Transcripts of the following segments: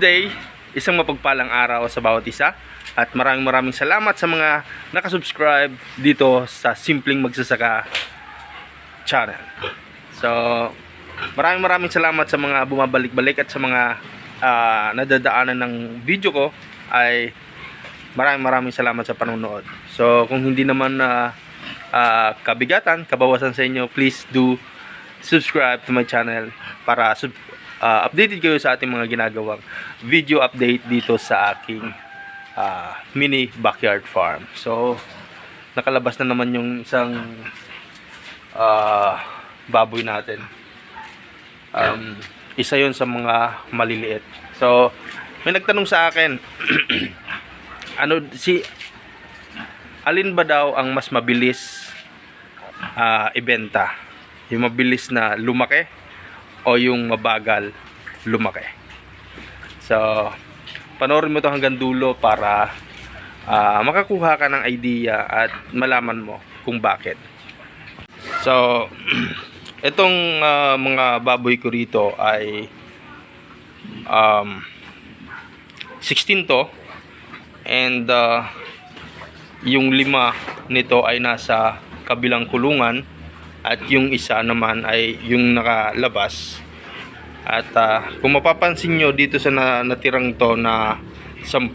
day, isang mapagpalang araw sa bawat isa at maraming maraming salamat sa mga nakasubscribe dito sa Simpleng Magsasaka channel. So, maraming maraming salamat sa mga bumabalik-balik at sa mga ah, nadadaanan ng video ko ay maraming maraming salamat sa panonood. So, kung hindi naman na ah, kabigatan, kabawasan sa inyo, please do subscribe to my channel para sub, ah, updated kayo sa ating mga ginagawang video update dito sa aking ah, mini backyard farm. So, nakalabas na naman yung isang ah, baboy natin. Um, isa yon sa mga maliliit. So, may nagtanong sa akin, ano si alin ba daw ang mas mabilis ah, ibenta? Yung mabilis na lumaki o yung mabagal lumaki? So, panoorin mo to hanggang dulo para ah, makakuha ka ng idea at malaman mo kung bakit. So, itong ah, mga baboy ko rito ay um, 16 to and ah, yung lima nito ay nasa kabilang kulungan at yung isa naman ay yung nakalabas. At ah, kung mapapansin nyo dito sa na, natirang to na 10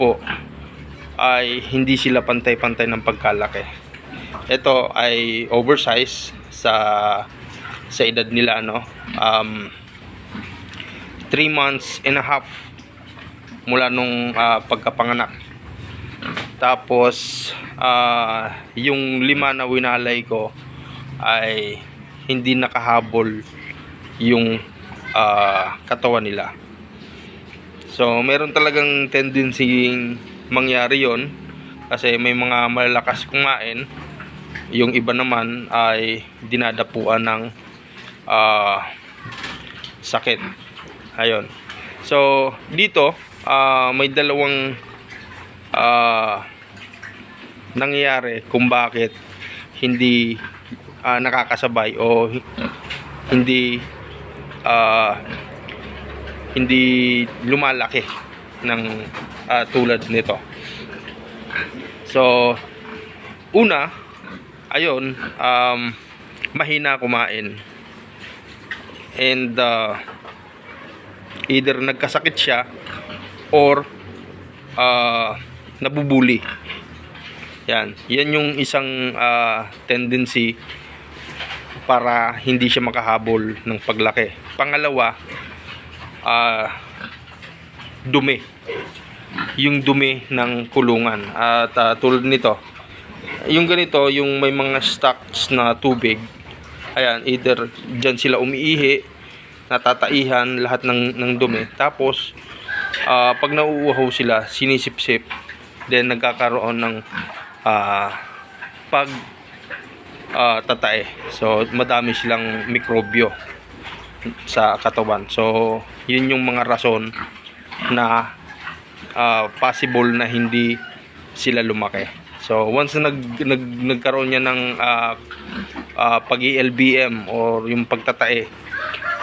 ay hindi sila pantay-pantay ng pagkalaki. Ito ay oversize sa sa edad nila no um 3 months and a half mula nung ah, pagkapanganak. Tapos ah, yung lima na winalay ko ay hindi nakahabol yung ah, katawan nila. So meron talagang tendency mangyari yon kasi may mga malalakas kumain. Yung iba naman ay dinadapuan ng ah, sakit. Ayun. So dito ah, may dalawang ah, nangyayari kung bakit hindi ah, nakakasabay o hi- hindi ah, hindi lumalaki ng ah, tulad nito. So una ayun um, mahina kumain. And uh, either nagkasakit siya or uh, nabubuli. Yan. Yan yung isang uh, tendency para hindi siya makahabol ng paglaki. Pangalawa uh, dumi. Yung dumi ng kulungan. At uh, tulad nito yung ganito yung may mga stocks na tubig ayan either dyan sila umiihi natataihan lahat ng, ng dumi. Tapos ah, pag nauuhaw sila sinisipsip then nagkakaroon ng ah, pag ah, tatae so madami silang mikrobyo sa katawan. So yun yung mga rason na ah, possible na hindi sila lumaki. So once na nag, nag, nagkaroon niya ng ah, ah, pag-ELBM or yung pagtatae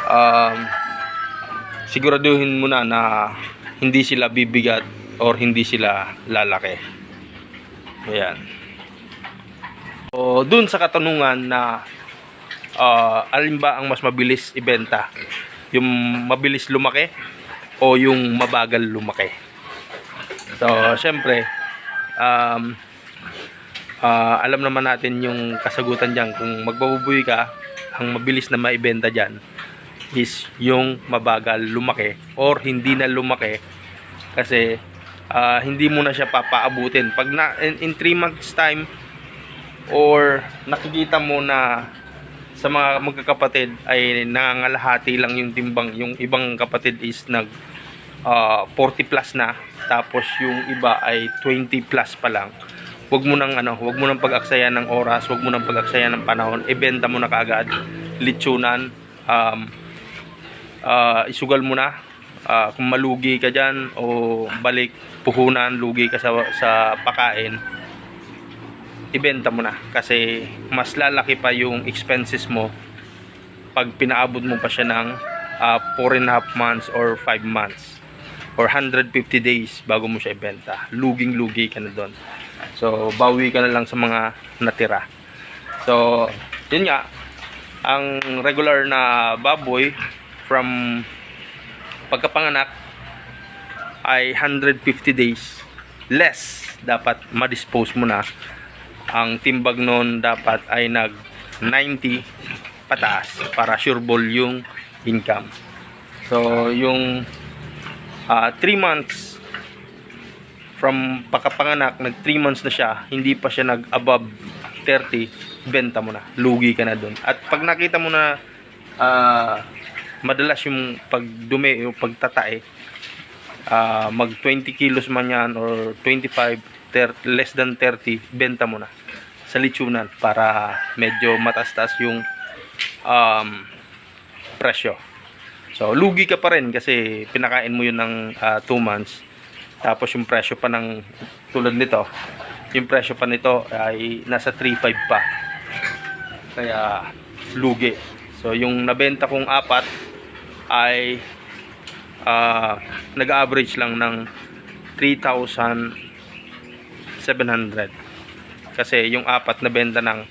um, siguraduhin mo na na hindi sila bibigat or hindi sila lalaki. Ayan so dun sa katanungan na ah, alin ba ang mas mabilis ibenta yung mabilis lumaki o yung mabagal lumaki? So syempre um, ah, alam naman natin yung kasagutan dyan. Kung magbabubuy ka ang mabilis na maibenta dyan is yung mabagal lumaki or hindi na lumaki kasi ah, hindi mo na siya papaabutin. Pag na, in 3 months time or nakikita mo na sa mga magkakapatid ay nangangalahati lang yung timbang yung ibang kapatid is nag ah, 40 plus na tapos yung iba ay 20 plus pa lang. Wag mo nang ano wag mo nang pag-aksayan ng oras wag mo nang pag-aksayan ng panahon ibenta mo na kaagad litsunan um, ah, isugal mo na. Ah, kung malugi ka dyan o balik puhunan lugi ka sa, sa pakain ibenta mo na kasi mas lalaki pa yung expenses mo pag pinaabot mo pa siya ng 4 and a half months or 5 months or 150 days bago mo siya ibenta. Luging-lugi ka na doon. So, bawi ka na lang sa mga natira. So, yun nga, ang regular na baboy from pagkapanganak ay 150 days less dapat ma-dispose mo na ang timbag noon dapat ay nag 90 pataas para sureball yung income. So yung 3 months from pagkapanganak nag 3 months na siya hindi pa siya nag above 30 benta mo na. Lugi ka na doon at pag nakita mo na ah, madalas yung pagdumi yung pagtatae ah, mag 20 kilos man yan or 25 ter- less than 30 benta mo na sa litsunan para medyo matastas yung um, presyo. So lugi ka pa rin kasi pinakain mo yun ng 2 months. Tapos yung presyo pa ng tulad nito yung presyo pa nito ay nasa 3.5 pa. Kaya lugi. So yung nabenta kong apat ay ah, nag-average lang ng 3,700 kasi yung apat na benta ng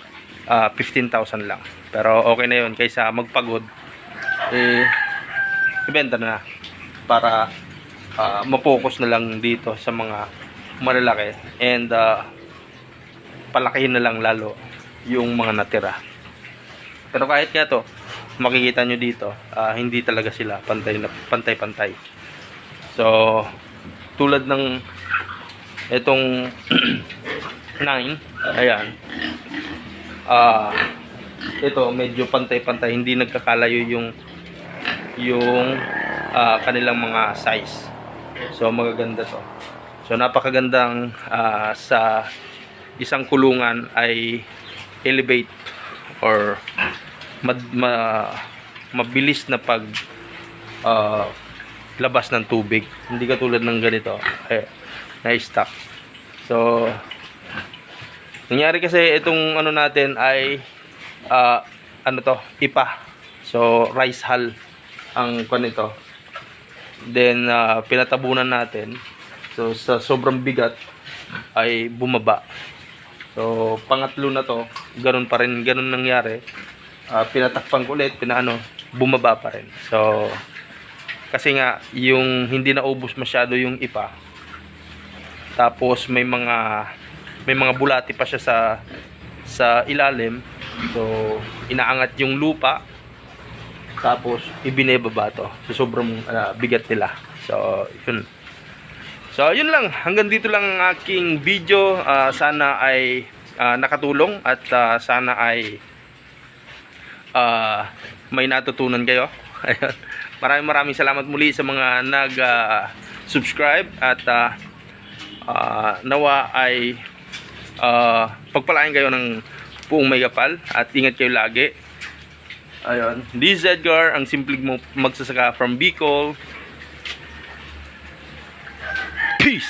ah, 15,000 lang. Pero okay na yun kaysa magpagod eh ibenta na para ah, mapokus na lang dito sa mga malalaki and ah, palakihin na lang lalo yung mga natira. Pero kahit nga to makikita nyo dito ah, hindi talaga sila pantay na pantay pantay so tulad ng itong 9 ayan ah ito medyo pantay pantay hindi nagkakalayo yung yung ah, kanilang mga size so magaganda to so napakagandang ah, sa isang kulungan ay elevate or mad, ma, mabilis na pag ah, labas ng tubig. Hindi katulad ng ganito. Eh, na-stuck. So, nangyari kasi itong ano natin ay ah, ano to, ipa. So, rice hull ang kwan nito. Then, ah, pinatabunan natin. So, sa sobrang bigat ay bumaba. So, pangatlo na to, ganun pa rin, ganun nangyari. Ah, pinatakpan ko ulit, pinaano, bumaba pa rin. So, kasi nga, yung hindi naubos masyado yung ipa. Tapos may mga may mga bulati pa siya sa sa ilalim. So, inaangat yung lupa. Tapos ibinebaba to. So, sobrang ah, bigat nila. So, yun. So, yun lang. Hanggang dito lang ang aking video. Ah, sana ay ah, nakatulong at ah, sana ay ah, may natutunan kayo. Ayun. Maraming maraming salamat muli sa mga nag-subscribe at ah, ah, nawa ay ah, pagpalain kayo ng buong may kapal at ingat kayo lagi. Ayun. This is Edgar, ang simpleng magsasaka from Bicol. Peace!